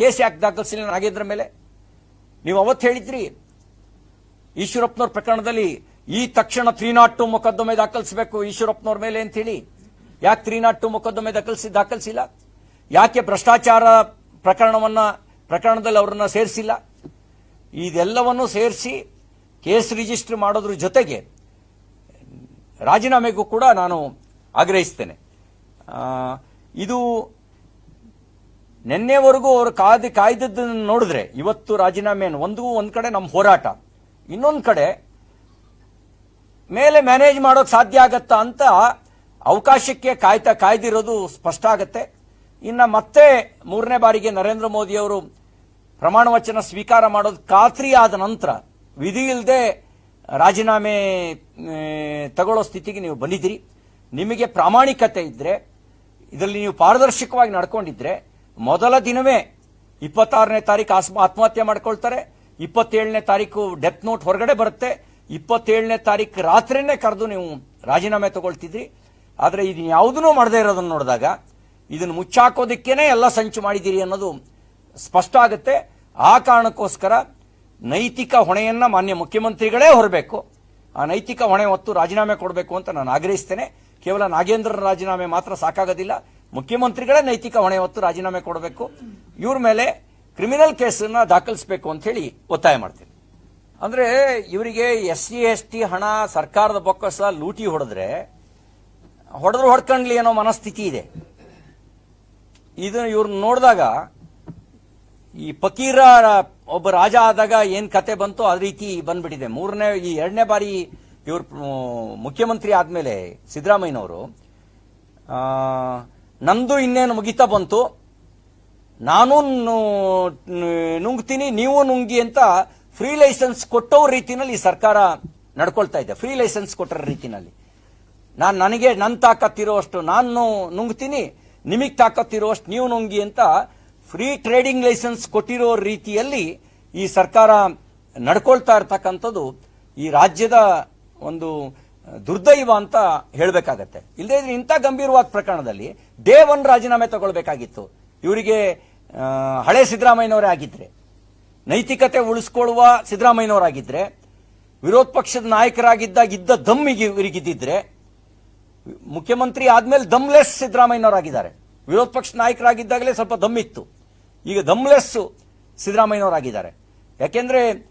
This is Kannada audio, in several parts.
ಕೇಸ್ ಯಾಕೆ ದಾಖಲಿಸಿಲ್ಲ ನಾಗೇಂದ್ರ ಮೇಲೆ? ನೀವು ಅವತ್ತು ಹೇಳಿದ್ರಿ, ಈಶ್ವರಪ್ಪನವ್ರ ಪ್ರಕರಣದಲ್ಲಿ ಈ ತಕ್ಷಣ ತ್ರೀ ನಾಟ್ ಟು ಮೊಕದ್ದಮೆ ದಾಖಲಿಸಬೇಕು ಈಶ್ವರಪ್ಪನವ್ರ ಮೇಲೆ ಅಂತ ಹೇಳಿ ಯಾಕೆ ತ್ರೀ ನಾಟ್ ಟು ಮೊಕದ್ದಮೆ ದಾಖಲಿಸಿ, ದಾಖಲಿಸಿಲ್ಲ? ಯಾಕೆ ಭ್ರಷ್ಟಾಚಾರ ಪ್ರಕರಣವನ್ನ, ಪ್ರಕರಣದಲ್ಲಿ ಅವರನ್ನ ಸೇರಿಸಿಲ್ಲ? ಇದೆಲ್ಲವನ್ನು ಸೇರಿಸಿ ಕೇಸ್ ರಿಜಿಸ್ಟರ್ ಮಾಡೋದ್ರ ಜೊತೆಗೆ ರಾಜೀನಾಮೆಗೂ ಕೂಡ ನಾನು ಆಗ್ರಹಿಸ್ತೇನೆ. ಇದು ನಿನ್ನೆವರೆಗೂ ಅವರು ಕಾದು ಕಾಯ್ದದ್ದನ್ನು ನೋಡಿದ್ರೆ ಇವತ್ತು ರಾಜೀನಾಮೆ ಒಂದು ಒಂದ್ ಕಡೆ ನಮ್ಮ ಹೋರಾಟ. ಇನ್ನೊಂದು ಕಡೆ ಮೇಲೆ ಮ್ಯಾನೇಜ್ ಮಾಡೋಕೆ ಸಾಧ್ಯ ಆಗತ್ತಾ ಅಂತ ಅವಕಾಶಕ್ಕೆ ಕಾಯ್ತಾ ಕಾಯ್ದಿರೋದು ಸ್ಪಷ್ಟ ಆಗತ್ತೆ. ಇನ್ನ ಮತ್ತೆ ಮೂರನೇ ಬಾರಿಗೆ ನರೇಂದ್ರ ಮೋದಿ ಅವರು ಪ್ರಮಾಣ ವಚನ ಸ್ವೀಕಾರ ಮಾಡೋದು ಖಾತ್ರಿ ಆದ ನಂತರ ವಿಧಿ ಇಲ್ಲದೆ ರಾಜೀನಾಮೆ ತಗೊಳ್ಳೋ ಸ್ಥಿತಿಗೆ ನೀವು ಬಂದಿದ್ದೀರಿ. ನಿಮಗೆ ಪ್ರಾಮಾಣಿಕತೆ ಇದ್ದರೆ ಇದರಲ್ಲಿ ನೀವು ಪಾರದರ್ಶಕವಾಗಿ ನಡ್ಕೊಂಡಿದ್ರೆ ಮೊದಲ ದಿನವೇ ಇಪ್ಪತ್ತಾರನೇ ತಾರೀಕು ಆತ್ಮಹತ್ಯೆ ಮಾಡ್ಕೊಳ್ತಾರೆ. ಇಪ್ಪತ್ತೇಳನೇ ತಾರೀಕು ಡೆತ್ ನೋಟ್ ಹೊರಗಡೆ ಬರುತ್ತೆ. ಇಪ್ಪತ್ತೇಳನೇ ತಾರೀಕು ರಾತ್ರಿನೇ ಕರೆದು ನೀವು ರಾಜೀನಾಮೆ ತಗೊಳ್ತಿದ್ರಿ. ಆದರೆ ಇದು ಯಾವುದನ್ನು ಮಾಡದೇ ಇರೋದನ್ನು ನೋಡಿದಾಗ ಇದನ್ನು ಮುಚ್ಚಾಕೋದಕ್ಕೇನೆ ಎಲ್ಲ ಸಂಚು ಮಾಡಿದ್ದೀರಿ ಅನ್ನೋದು ಸ್ಪಷ್ಟ ಆಗುತ್ತೆ. ಆ ಕಾರಣಕ್ಕೋಸ್ಕರ ನೈತಿಕ ಹೊಣೆಯನ್ನ ಮಾನ್ಯ ಮುಖ್ಯಮಂತ್ರಿಗಳೇ ಹೊರಬೇಕು. ಆ ನೈತಿಕ ಹೊಣೆ ಹೊತ್ತು ರಾಜೀನಾಮೆ ಕೊಡಬೇಕು ಅಂತ ನಾನು ಆಗ್ರಹಿಸ್ತೇನೆ. ಕೇವಲ ನಾಗೇಂದ್ರ ರಾಜೀನಾಮೆ ಮಾತ್ರ ಸಾಕಾಗೋದಿಲ್ಲ. ಮುಖ್ಯಮಂತ್ರಿಗಳೇ ನೈತಿಕ ಹೊಣೆ ಹೊತ್ತು ರಾಜೀನಾಮೆ ಕೊಡಬೇಕು. ಇವ್ರ ಮೇಲೆ ಕ್ರಿಮಿನಲ್ ಕೇಸನ್ನ ದಾಖಲಿಸಬೇಕು ಅಂತ ಹೇಳಿ ಒತ್ತಾಯ ಮಾಡ್ತೀನಿ. ಅಂದ್ರೆ ಇವರಿಗೆ ಎಸ್ ಸಿ ಎಸ್ ಟಿ ಹಣ ಸರ್ಕಾರದ ಬೊಕ್ಕಸ ಲೂಟಿ ಹೊಡೆದ್ರೆ ಹೊಡೆದ್ರು ಹೊಡ್ಕಂಡ್ಲಿ ಅನ್ನೋ ಮನಸ್ಥಿತಿ ಇದೆ. ಇದನ್ನ ಇವ್ರನ್ನ ನೋಡಿದಾಗ ಈ ಫಕೀರ ಒಬ್ಬ ರಾಜ ಆದಾಗ ಏನ್ ಕತೆ ಬಂತೋ ಅದ ರೀತಿ ಬಂದ್ಬಿಟ್ಟಿದೆ. ಮೂರನೇ, ಈ ಎರಡನೇ ಬಾರಿ ಇವ್ರ ಮುಖ್ಯಮಂತ್ರಿ ಆದ್ಮೇಲೆ ಸಿದ್ದರಾಮಯ್ಯನವರು ನಂದು ಇನ್ನೇನು ಮುಗಿತಾ ಬಂತು? ನಾನು ನುಂಗ್ತೀನಿ, ನೀವು ನುಂಗಿ ಅಂತ ಫ್ರೀ ಲೈಸೆನ್ಸ್ ಕೊಟ್ಟೋ ರೀತಿನಲ್ಲಿ ಈ ಸರ್ಕಾರ ನಡ್ಕೊಳ್ತಾ ಇದೆ. ಫ್ರೀ ಲೈಸೆನ್ಸ್ ಕೊಟ್ಟರ ರೀತಿನಲ್ಲಿ. ನಾನು ನನಗೆ ನನ್ನ ತಾಕತ್ತಿರುವಷ್ಟು ನಾನು ನುಂಗ್ತೀನಿ, ನಿಮಗೆ ತಾಕತ್ತಿರುವಷ್ಟು ನೀವು ನುಂಗಿ ಅಂತ ಫ್ರೀ ಟ್ರೇಡಿಂಗ್ ಲೈಸೆನ್ಸ್ ಕೊಟ್ಟಿರೋ ರೀತಿಯಲ್ಲಿ ಈ ಸರ್ಕಾರ ನಡ್ಕೊಳ್ತಾ ಇರ್ತಕ್ಕಂಥದ್ದು ಈ ರಾಜ್ಯದ ಒಂದು ದುರ್ದೈವ ಅಂತ ಹೇಳಬೇಕಾಗತ್ತೆ. ಇಲ್ಲದೇ ಇದ್ರೆ ಇಂಥ ಗಂಭೀರವಾದ ಪ್ರಕರಣದಲ್ಲಿ ಡೇ ಒನ್ ರಾಜೀನಾಮೆ ತಗೊಳ್ಬೇಕಾಗಿತ್ತು. ಇವರಿಗೆ ಹಳೆ ಸಿದ್ದರಾಮಯ್ಯನವರೇ ಆಗಿದ್ರೆ, ನೈತಿಕತೆ ಉಳಿಸ್ಕೊಳ್ಳುವ ಸಿದ್ದರಾಮಯ್ಯನವರಾಗಿದ್ರೆ, ವಿರೋಧ ಪಕ್ಷದ ನಾಯಕರಾಗಿದ್ದಾಗ ಇದ್ದ ದಮ್ಮಿಗೆ ಇವರಿಗಿದ್ದಿದ್ರೆ, ಮುಖ್ಯಮಂತ್ರಿ ಆದ್ಮೇಲೆ ದಮ್ಲೆಸ್ ಸಿದ್ದರಾಮಯ್ಯನವರಾಗಿದ್ದಾರೆ. ವಿರೋಧ ಪಕ್ಷ ನಾಯಕರಾಗಿದ್ದಾಗಲೇ ಸ್ವಲ್ಪ ದಮ್ಮಿತ್ತು ಈಗ ದಮ್ಲೆಸ್ ಸಿದ್ದರಾಮಯ್ಯನವರಾಗಿದ್ದಾರೆ. ಯಾಕೆಂದ್ರೆ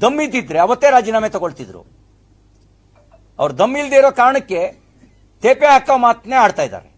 ದಮ್ ಇದ್ದಿದ್ರೆ ಅವತ್ತೇ ರಾಜೀನಾಮೆ ತಗೊಳ್ತಿದ್ರು. ಅವ್ರು ದಮ್ ಇಲ್ದೇ ಇರೋ ಕಾರಣಕ್ಕೆ ತೇಪೆ ಹಾಕೋ ಮಾತನ್ನೇ ಆಡ್ತಾ ಇದ್ದಾರೆ.